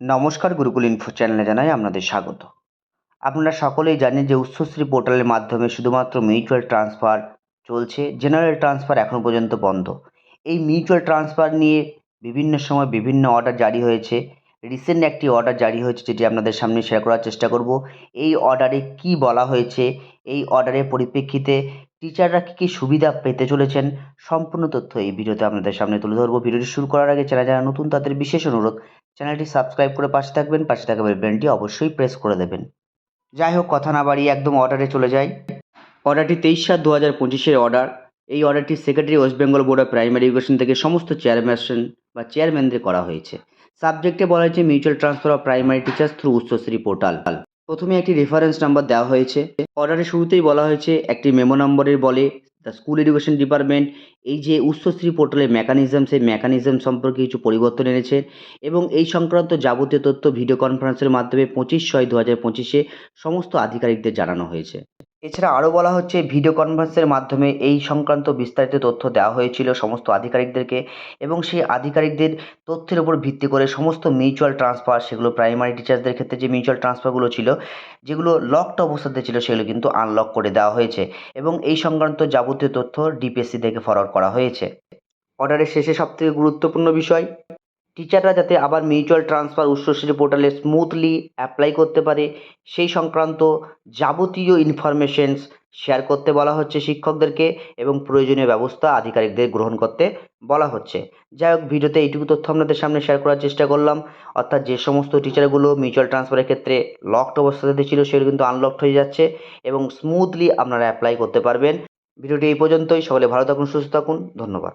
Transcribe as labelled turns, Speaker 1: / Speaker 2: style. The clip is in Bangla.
Speaker 1: নমস্কার গুরুকুল ইনফো চ্যানেলে জানাই আপনাদের স্বাগত। আপনারা সকলেই জানেন যে উচ্চশ্রী পোর্টালের মাধ্যমে শুধুমাত্র মিউচুয়াল ট্রান্সফার চলছে জেনারেল ট্রান্সফার এখন পর্যন্ত বন্ধ। এই মিউচুয়াল ট্রান্সফার নিয়ে বিভিন্ন সময় বিভিন্ন অর্ডার জারি হয়েছে। রিসেন্ট একটি অর্ডার জারি হয়েছে যেটি আপনাদের সামনে শেয়ার করার চেষ্টা করব। এই অর্ডারে কি বলা হয়েছে? এই অর্ডারের পরিপ্রেক্ষিতে টিচাররা কী কী সুবিধা পেতে চলেছেন? সম্পূর্ণ তথ্য এই ভিডিওতে আপনাদের সামনে তুলে ধরবো। ভিডিওটি শুরু করার আগে চ্যানেল যারা নতুন তাদের বিশেষ অনুরোধ, চ্যানেলটি সাবস্ক্রাইব করে পাশে থাকবেন, পাশে থাকা বেলবেনটি অবশ্যই প্রেস করে দেবেন। যাই হোক, কথা না বাড়িয়ে একদম অর্ডারে চলে যাই। অর্ডারটি তেইশ সাত দু হাজার পঁচিশের অর্ডার এই অর্ডারটি secretary West Bengal board of primary education থেকে সমস্ত চেয়ারম্যান বা চেয়ারম্যানদের করা হয়েছে। সাবজেক্টে বলা হয়েছে mutual transfer of primary teachers through Utsashree portal প্রথমে একটি রেফারেন্স নাম্বার দেওয়া হয়েছে। অর্ডারের শুরুতেই বলা হয়েছে, একটি মেমো নম্বরের বলে দ্য স্কুল এডুকেশন ডিপার্টমেন্ট এই যে উচ্চশ্রী পোর্টালের মেকানিজম সেই মেকানিজম সম্পর্কে কিছু পরিবর্তন এনেছে এবং এই সংক্রান্ত যাবতীয় তথ্য ভিডিও কনফারেন্সের মাধ্যমে পঁচিশ ছয় দু হাজার পঁচিশে সমস্ত আধিকারিকদের জানানো হয়েছে। এছাড়া আরও বলা হচ্ছে ভিডিও কনফারেন্সের মাধ্যমে এই সংক্রান্ত বিস্তারিত তথ্য দেওয়া হয়েছিল সমস্ত আধিকারিকদেরকে এবং সেই আধিকারিকদের তথ্যের উপর ভিত্তি করে সমস্ত মিউচুয়াল ট্রান্সফার সেগুলো প্রাইমারি টিচার্সদের ক্ষেত্রে যে মিউচুয়াল ট্রান্সফারগুলো ছিল, যেগুলো লকড অবস্থাতে ছিল, সেগুলো কিন্তু আনলক করে দেওয়া হয়েছে এবং এই সংক্রান্ত যাবতীয় তথ্য ডিপিএসসি থেকে ফরওয়ার্ড করা হয়েছে। অর্ডারের শেষে সবথেকে গুরুত্বপূর্ণ বিষয় টিচাররা যাতে আবার মিউচুয়াল ট্রান্সফার উচ্চশ্রী পোর্টালে স্মুথলি অ্যাপ্লাই করতে পারে, সেই সংক্রান্ত যাবতীয় ইনফরমেশনস শেয়ার করতে বলা হচ্ছে শিক্ষকদেরকে এবং প্রয়োজনীয় ব্যবস্থা আধিকারিকদের গ্রহণ করতে বলা হচ্ছে। যাই হোক, ভিডিওতে এইটুকু তথ্য আপনাদের সামনে শেয়ার করার চেষ্টা করলাম। অর্থাৎ যে সমস্ত টিচারগুলো মিউচুয়াল ট্রান্সফারের ক্ষেত্রে লকড অবস্থাতে ছিল, সেগুলো কিন্তু আনলকড হয়ে যাচ্ছে এবং স্মুথলি আপনারা অ্যাপ্লাই করতে পারবেন। ভিডিওটি এই পর্যন্তই। সকলে ভালো থাকুন, সুস্থ থাকুন। ধন্যবাদ।